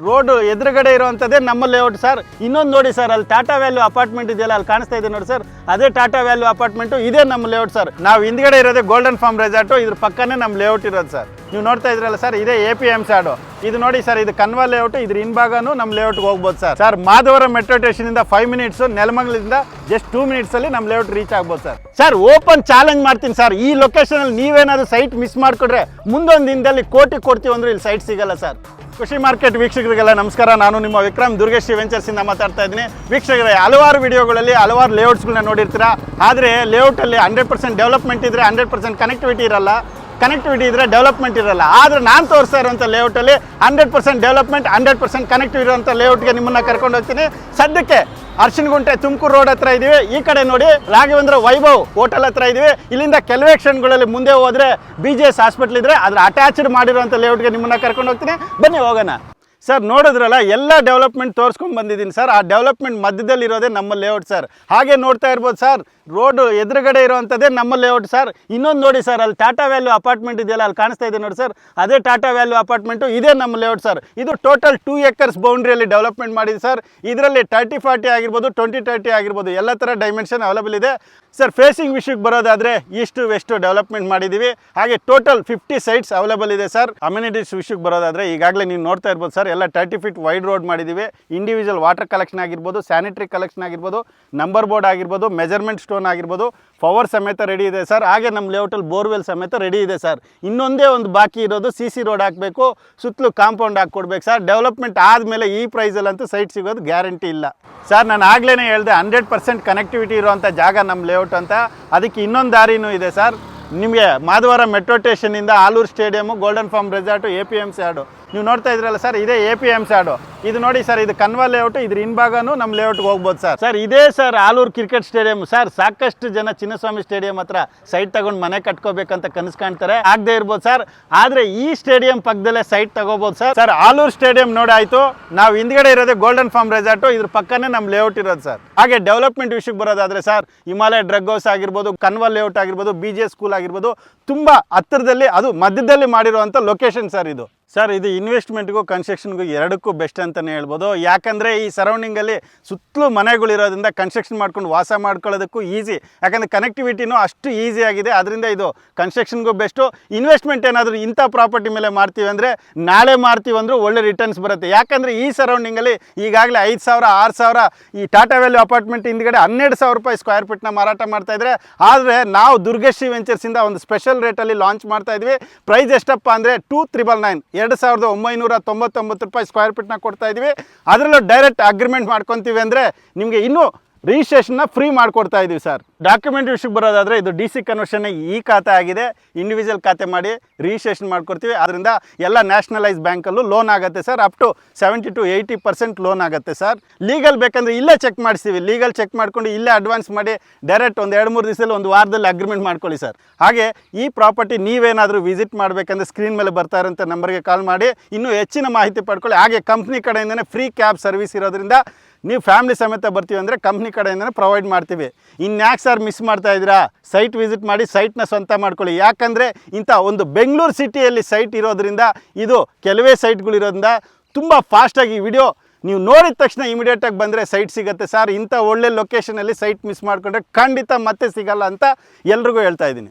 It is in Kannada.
ರೋಡ್ ಎದುರುಗಡೆ ಇರುವಂಥದ್ದೇ ನಮ್ಮ ಲೇಔಟ್ ಸರ್ ಇನ್ನೊಂದು ನೋಡಿ ಸರ್ ಅಲ್ಲಿ ಟಾಟಾ ವ್ಯಾಲ್ಯೂ ಅಪಾರ್ಟ್ಮೆಂಟ್ ಇದೆಯಲ್ಲ, ಅಲ್ಲಿ ಕಾಣಿಸ್ತಾ ಇದೆ ನೋಡಿ ಸರ್ ಅದೇ ಟಾಟಾ ವ್ಯಾಲ್ಯೂ ಅಪಾರ್ಟ್ಮೆಂಟು ಇದೇ ನಮ್ಮ ಲೇಔಟ್ ಸರ್ ನಾವು ಹಿಂದ್ಗಡೆ ಇರೋದೇ ಗೋಲ್ಡನ್ ಫಾರ್ಮ್ ರೆಸಾರ್ಟು ಇದ್ರ ಪಕ್ಕನೇ ನಮ್ಮ ಲೇಔಟ್ ಇರೋದು ಸರ್ ನೀವು ನೋಡ್ತಾ ಇದ್ರಲ್ಲ ಸರ್ ಇದೇ ಎ ಪಿ ಎಂ ಸ್ಯಾಡು ಇದು ನೋಡಿ ಸರ್ ಇದು ಕನ್ವಾ ಲೇಔಟ್ ಇದ್ರ ಹಿಂಭಾಗನೂ ನಮ್ಮ ಲೇಔಟ್ಗೆ ಹೋಗ್ಬೋದು ಸರ್ ಸರ್ ಮಾಧವರ ಮೆಟ್ರೋ ಸ್ಟೇಷನಿಂದ ಫೈವ್ ಮಿನಿಟ್ಸು ನೆಲಮಂಗಲದಿಂದ ಜಸ್ಟ್ ಟೂ ಮಿನಿಟ್ಸಲ್ಲಿ ನಮ್ಮ ಲೇಔಟ್ ರೀಚ್ ಆಗ್ಬೋದು ಸರ್ ಸರ್ ಓಪನ್ ಚಾಲೆಂಜ್ ಮಾಡ್ತೀನಿ ಸರ್ ಈ ಲೊಕೇಶನಲ್ಲಿ ನೀವೇನಾದ್ರು ಸೈಟ್ ಮಿಸ್ ಮಾಡ್ಕೊಂಡ್ರೆ ಮುಂದೊಂದು ದಿನದಲ್ಲಿ ಕೋಟಿ ಕೊಡ್ತೀವಿ ಅಂದ್ರೆ ಇಲ್ಲಿ ಸೈಟ್ ಸಿಗಲ್ಲ ಸರ್ ಕೃಷಿ ಮಾರ್ಕೆಟ್ ವೀಕ್ಷಕರಿಗೆಲ್ಲ ನಮಸ್ಕಾರ. ನಾನು ನಿಮ್ಮ ವಿಕ್ರಮ್ ವೆಂಚರ್ಸ್ ವೆಂಚರ್ಸಿಂದ ಮಾತಾಡ್ತಾ ಇದ್ದೀನಿ. ವೀಕ್ಷಕರೇ, ಹಲವಾರು ವಿಡಿಯೋಗಳಲ್ಲಿ ಹಲವಾರು ಲೇಔಟ್ಸ್ಗಳನ್ನ ನೋಡಿರ್ತೀರಾ. ಆದರೆ ಲೇಔಟಲ್ಲಿ ಹಂಡ್ರೆಡ್ ಪರ್ಸೆಂಟ್ ಡೆವಲಪ್ಮೆಂಟ್ ಇದ್ರೆ ಹಂಡ್ರೆಡ್ ಪರ್ಸೆಂಟ್ ಕನೆಕ್ಟಿವಿಟಿ ಇರಲ್ಲ. ಕನೆಕ್ಟಿವಿಟಿ ಇದ್ರೆ ಡೆವಲಪ್ಮೆಂಟ್ ಇರಲ್ಲ. ಆದರೆ ನಾನು ತೋರಿಸ್ತಾ ಇರುವಂಥ ಲೇಔಟಲ್ಲಿ hundred percent development hundred percent connective ಇರುವಂಥ ಲೇಔಟ್ಗೆ ನಿಮ್ಮನ್ನ ಕರ್ಕೊಂಡು ಹೋಗ್ತೀನಿ. ಸದ್ಯಕ್ಕೆ ಅರ್ಶಿನಗುಂಟೆ ತುಮಕೂರು ರೋಡ್ ಹತ್ರ ಇದೀವಿ. ಈ ಕಡೆ ನೋಡಿ ರಾಘವೇಂದ್ರ ವೈಭವ್ ಹೋಟೆಲ್ ಹತ್ರ ಇದೀವಿ. ಇಲ್ಲಿಂದ ಕೆಲವೇ ಕ್ಷಣಗಳಲ್ಲಿ ಮುಂದೆ ಹೋದ್ರೆ ಬಿ ಜಿ ಎಸ್ ಹಾಸ್ಪಿಟ್ಲ್ ಇದ್ರೆ ಅದ್ರ ಅಟ್ಯಾಚ್ಡ್ ಮಾಡಿರುವಂಥ ಲೇಔಟ್ಗೆ ನಿಮ್ಮನ್ನ ಕರ್ಕೊಂಡು ಹೋಗ್ತೀನಿ. ಬನ್ನಿ ಹೋಗೋಣ. ಸರ್, ನೋಡಿದ್ರಲ್ಲ, ಎಲ್ಲ ಡೆವಲಪ್ಮೆಂಟ್ ತೋರಿಸ್ಕೊಂಡು ಬಂದಿದ್ದೀನಿ ಸರ್. ಆ ಡೆವಲಪ್ಮೆಂಟ್ ಮಧ್ಯದಲ್ಲಿ ಇರೋದೇ ನಮ್ಮ ಲೇಔಟ್ ಸರ್. ಹಾಗೆ ನೋಡ್ತಾ ಇರ್ಬೋದು ಸರ್ ರೋಡು ಎದುರುಗಡೆ ಇರುವಂಥದ್ದೇ ನಮ್ಮ ಲೇಔಟ್ ಸರ್. ಇನ್ನೊಂದು ನೋಡಿ ಸರ್, ಅಲ್ಲಿ ಟಾಟಾ ವ್ಯಾಲ್ಯೂ ಅಪಾರ್ಟ್ಮೆಂಟ್ ಇದೆಯಲ್ಲ, ಅಲ್ಲಿ ಕಾಣಿಸ್ತಾ ಇದೆ ನೋಡಿ ಸರ್. ಅದೇ ಟಾಟಾ ವ್ಯಾಲ್ಯೂ ಅಪಾರ್ಟ್ಮೆಂಟು ಇದೇ ನಮ್ಮ ಲೇಔಟ್ ಸರ್. ಇದು ಟೋಟಲ್ ಟೂ ಏಕರ್ಸ್ ಬೌಂಡ್ರಿಯಲ್ಲಿ ಡೆವಲಪ್ಮೆಂಟ್ ಮಾಡಿದೆ ಸರ್. ಇದರಲ್ಲಿ ತರ್ಟಿ ಫಾರ್ಟಿ ಆಗಿರ್ಬೋದು ಟ್ವೆಂಟಿ ತರ್ಟಿ ಆಗಿರ್ಬೋದು, ಎಲ್ಲ ಥರ ಡೈಮೆನ್ಷನ್ ಅವೈಲೇಬಲ್ ಇದೆ. ಸರ್ ಫೇಸಿಂಗ್ ವಿಷಯಕ್ಕೆ ಬರೋದಾದರೆ ಈಸ್ಟು ವೆಸ್ಟು ಡೆವಲಪ್ಮೆಂಟ್ ಮಾಡಿದ್ದೀವಿ ಹಾಗೆ ಟೋಟಲ್ ಫಿಫ್ಟಿ ಸೈಟ್ಸ್ ಅವೈಲಬಲ್ ಇದೆ ಸರ್. ಅಮ್ಯುನಿಟೀಸ್ ವಿಷಯಕ್ಕೆ ಬರೋದಾದರೆ ಈಗಾಗಲೇ ನೀವು ನೋಡ್ತಾ ಇರ್ಬೋದು ಸರ್ ಎಲ್ಲ ತರ್ಟಿ ಫೀಟ್ ವೈಡ್ ರೋಡ್ ಮಾಡಿದ್ದೀವಿ. ಇಂಡಿವಿಜುವಲ್ ವಾಟರ್ ಕಲೆಕ್ಷನ್ ಆಗಿರ್ಬೋದು ಸ್ಯಾನಿಟರಿ ಕಲೆಕ್ಷನ್ ಆಗಿರ್ಬೋದು ನಂಬರ್ ಬೋರ್ಡ್ ಆಗಿರ್ಬೋದು ಮೆಜರ್ಮೆಂಟ್ ಸ್ಟೋನ್ ಆಗಿರ್ಬೋದು ಪವರ್ ಸಮೇತ ರೆಡಿ ಇದೆ ಸರ್ ಹಾಗೆ ನಮ್ಮ ಲೇಔಟಲ್ಲಿ ಬೋರ್ವೆಲ್ ಸಮೇತ ರೆಡಿ ಇದೆ ಸರ್ ಇನ್ನೊಂದೇ ಒಂದು ಬಾಕಿ ಇರೋದು ಸಿ ಸಿ ರೋಡ್ ಹಾಕಬೇಕು, ಸುತ್ತಲೂ ಕಾಂಪೌಂಡ್ ಹಾಕ್ಕೊಡ್ಬೇಕು ಸರ್ ಡೆವಲಪ್ಮೆಂಟ್ ಆದಮೇಲೆ ಈ ಪ್ರೈಸಲ್ಲಂತೂ ಸೈಟ್ ಸಿಗೋದು ಗ್ಯಾರಂಟಿ ಇಲ್ಲ. ಸರ್ ನಾನು ಆಗ್ಲೇ ಹೇಳಿದೆ ಹಂಡ್ರೆಡ್ ಪರ್ಸೆಂಟ್ ಕನೆಕ್ಟಿವಿಟಿ ಇರುವಂಥ ಜಾಗ ನಮ್ಮ ಲೇಔಟ್ ಅಂತ. ಅದಕ್ಕೆ ಇನ್ನೊಂದು ದಾರಿನೂ ಇದೆ ಸರ್ ನಿಮಗೆ Madhavara metro ಸ್ಟೇಷನಿಂದ Aluru stadium golden farm resort A P M ಸ್ಯಾಡು ನೀವು ನೋಡ್ತಾ ಇದ್ರಲ್ಲ ಸರ್, ಇದೇ ಎ ಪಿ ಎಂ ಸ್ಯಾಡು ಇದು ನೋಡಿ ಸರ್, ಇದು ಕನ್ವಾ ಲೇಔಟ್ ಇದ್ರ ಹಿಂಭಾಗನೂ ನಮ್ಮ ಲೇಔಟ್ಗೆ ಹೋಗ್ಬೋದು ಸರ್. ಸರ್, ಇದೇ sir, Aluru cricket stadium. Sir, ಸಾಕಷ್ಟು ಜನ ಚಿನ್ನಸ್ವಾಮಿ ಸ್ಟೇಡಿಯಂ ಹತ್ರ ಸೈಟ್ ತಗೊಂಡು ಮನೆ ಕಟ್ಕೋಬೇಕಂತ ಕನಸು ಕಾಣ್ತಾರೆ. ಆಗದೆ ಇರ್ಬೋದು ಸರ್. ಆದರೆ ಈ ಸ್ಟೇಡಿಯಂ ಪಕ್ಕದಲ್ಲೇ ಸೈಟ್ ತಗೋಬೋದು ಸರ್. ಸರ್, ಆಲೂರು ಸ್ಟೇಡಿಯಂ ನೋಡಾಯ್ತು ನಾವು ಹಿಂದ್ಗಡೆ ಇರೋದೇ ಗೋಲ್ಡನ್ ಫಾರ್ಮ್ ರೆಸಾರ್ಟು ಇದ್ರ ಪಕ್ಕನೇ ನಮ್ಮ ಲೇಔಟ್ ಇರೋದು ಸರ್. ಹಾಗೆ ಡೆವಲಪ್ಮೆಂಟ್ ವಿಷಯಕ್ಕೆ ಬರೋದಾದರೆ ಸರ್, ಹಿಮಾಲಯ ಡ್ರಗ್ ಹೌಸ್ ಆಗಿರ್ಬೋದು ಕನ್ವಾ ಲೇಔಟ್ ಆಗಿರ್ಬೋದು ಬಿ ಸ್ಕೂಲ್ ಆಗಿರ್ಬೋದು, ತುಂಬ ಹತ್ತಿರದಲ್ಲಿ, ಅದು ಮಧ್ಯದಲ್ಲಿ ಮಾಡಿರುವಂಥ ಲೊಕೇಶನ್ ಸರ್ ಇದು. ಸರ್, ಇದು ಇನ್ವೆಸ್ಟ್ಮೆಂಟ್ಗೂ ಕನ್ಸ್ಟ್ರಕ್ಷನ್ಗೂ ಎರಡಕ್ಕೂ ಬೆಸ್ಟ್ ಅಂತಲೇ ಹೇಳ್ಬೋದು. ಯಾಕಂದರೆ ಈ ಸರೌಂಡಿಂಗಲ್ಲಿ ಸುತ್ತಲೂ ಮನೆಗಳಿರೋದ್ರಿಂದ ಕನ್ಸ್ಟ್ರಕ್ಷನ್ ಮಾಡ್ಕೊಂಡು ವಾಸ ಮಾಡ್ಕೊಳ್ಳೋದಕ್ಕೂ ಈಸಿ ಯಾಕಂದರೆ ಕನೆಕ್ಟಿವಿಟಿನೂ ಅಷ್ಟು ಈಸಿ ಆಗಿದೆ. ಅದರಿಂದ ಇದು ಕನ್ಸ್ಟ್ರಕ್ಷನ್ಗೂ ಬೆಸ್ಟು ಇನ್ವೆಸ್ಟ್ಮೆಂಟ್ ಏನಾದರೂ ಇಂಥ ಪ್ರಾಪರ್ಟಿ ಮೇಲೆ ಮಾಡ್ತೀವಿ ಅಂದರೆ ನಾಳೆ ಅಂದರೂ ಒಳ್ಳೆ ರಿಟರ್ನ್ಸ್ ಬರುತ್ತೆ. ಯಾಕಂದರೆ ಈ ಸರೌಂಡಿಂಗಲ್ಲಿ ಈಗಾಗಲೇ ಐದು ಸಾವಿರ, ಆರು ಸಾವಿರ ಈ ಟಾಟಾ ವ್ಯಾಲ್ಯೂ ಅಪಾರ್ಟ್ಮೆಂಟ್ ಹಿಂದ್ಗಡೆ ಹನ್ನೆರಡು ಸಾವಿರ ರೂಪಾಯಿ ಸ್ಕ್ವೇರ್ ಫೀಟ್ನ ಮಾರಾಟ ಮಾಡ್ತಾಯಿದ್ರೆ ಆದರೆ ನಾವು ದುರ್ಗಶ್ರೀ ವೆಂಚರ್ಸಿಂದ ಒಂದು ಸ್ಪೆಷಲ್ ರೇಟಲ್ಲಿ ಲಾಂಚ್ ಮಾಡ್ತಾ ಇದ್ವಿ. ಪ್ರೈಸ್ ಎಷ್ಟಪ್ಪ ಅಂದರೆ ಟೂ ತ್ರಿಬಲ್ ನೈನ್ ಎರಡು ಸಾವಿರದ ಒಂಬೈನೂರ ತೊಂಬತ್ತೊಂಬತ್ತು ರೂಪಾಯಿ ಸ್ಕ್ವೇರ್ ಫೀಟ್ನ ಕೊಡ್ತಾ ಇದ್ದೀವಿ ಅದರಲ್ಲೂ ಡೈರೆಕ್ಟ್ ಅಗ್ರಿಮೆಂಟ್ ಮಾಡ್ಕೊತೀವಿ ಅಂದರೆ ನಿಮಗೆ ಇನ್ನೂ ರಿಜಿಸ್ಟ್ರೇಷನ್ನ ಫ್ರೀ ಮಾಡಿಕೊಡ್ತಾ ಇದ್ದೀವಿ ಸರ್. ಡಾಕ್ಯುಮೆಂಟ್ ವಿಷಯಕ್ಕೆ ಬರೋದಾದರೆ ಇದು ಡಿ ಸಿ ಕನ್ವರ್ಷನ್ ಈ ಖಾತೆ ಆಗಿದೆ. ಇಂಡಿವಿಜುವಲ್ ಖಾತೆ ಮಾಡಿ ರಿಜಿಸ್ಟ್ರೇಷನ್ ಮಾಡ್ಕೊಡ್ತೀವಿ. ಅದರಿಂದ ಎಲ್ಲ ನ್ಯಾಷನಲೈಸ್ ಬ್ಯಾಂಕಲ್ಲೂ ಲೋನ್ ಆಗುತ್ತೆ sir. Up to seventy to eighty percent loan ಆಗುತ್ತೆ ಸರ್. ಲೀಗಲ್ ಬೇಕಂದರೆ ಇಲ್ಲೇ ಚೆಕ್ ಮಾಡಿಸ್ತೀವಿ. ಲೀಗಲ್ ಚೆಕ್ ಮಾಡಿಕೊಂಡು ಇಲ್ಲೇ ಅಡ್ವಾನ್ಸ್ ಮಾಡಿ ಡೈರೆಕ್ಟ್ ಒಂದು ಎರಡು ಮೂರು ದಿವಸದಲ್ಲಿ ಒಂದು ವಾರದಲ್ಲಿ ಅಗ್ರಿಮೆಂಟ್ ಮಾಡ್ಕೊಳ್ಳಿ ಸರ್. ಹಾಗೆ ಈ ಪ್ರಾಪರ್ಟಿ ನೀವೇನಾದರೂ ವಿಸಿಟ್ ಮಾಡಬೇಕಂದ್ರೆ ಸ್ಕ್ರೀನ್ ಮೇಲೆ ಬರ್ತಾ ಇರೋಂಥ ನಂಬರ್ಗೆ ಕಾಲ್ ಮಾಡಿ. ಇನ್ನೂ ಹೆಚ್ಚಿನ ಮಾಹಿತಿ ಪಡ್ಕೊಳ್ಳಿ. ಹಾಗೆ ಕಂಪ್ನಿ ಕಡೆಯಿಂದನೇ ಫ್ರೀ ಕ್ಯಾಬ್ ಸರ್ವಿಸ್ ಇರೋದ್ರಿಂದ ನೀವು ಫ್ಯಾಮಿಲಿ ಸಮೇತ ಬರ್ತೀವಿ ಅಂದರೆ ಕಂಪ್ನಿ ಕಡೆಯಿಂದನೇ ಪ್ರೊವೈಡ್ ಮಾಡ್ತೀವಿ. ಇನ್ಯಾಕೆ ಸರ್ ಮಿಸ್ ಮಾಡ್ತಾ ಇದ್ದೀರಾ? ಸೈಟ್ ವಿಸಿಟ್ ಮಾಡಿ ಸೈಟ್ನ ಸ್ವಂತ ಮಾಡ್ಕೊಳ್ಳಿ. ಯಾಕಂದರೆ ಇಂಥ ಒಂದು ಬೆಂಗಳೂರು ಸಿಟಿಯಲ್ಲಿ ಸೈಟ್ ಇರೋದ್ರಿಂದ, ಇದು ಕೆಲವೇ ಸೈಟ್ಗಳಿರೋದ್ರಿಂದ ತುಂಬ ಫಾಸ್ಟಾಗಿ ವಿಡಿಯೋ ನೀವು ನೋಡಿದ ತಕ್ಷಣ ಇಮಿಡಿಯೇಟಾಗಿ ಬಂದರೆ ಸೈಟ್ ಸಿಗುತ್ತೆ. ಸರ್ ಇಂಥ ಒಳ್ಳೆ ಲೊಕೇಶನಲ್ಲಿ ಸೈಟ್ ಮಿಸ್ ಮಾಡಿಕೊಂಡ್ರೆ ಖಂಡಿತ ಮತ್ತೆ ಸಿಗಲ್ಲ ಅಂತ ಎಲ್ರಿಗೂ ಹೇಳ್ತಾ ಇದ್ದೀನಿ.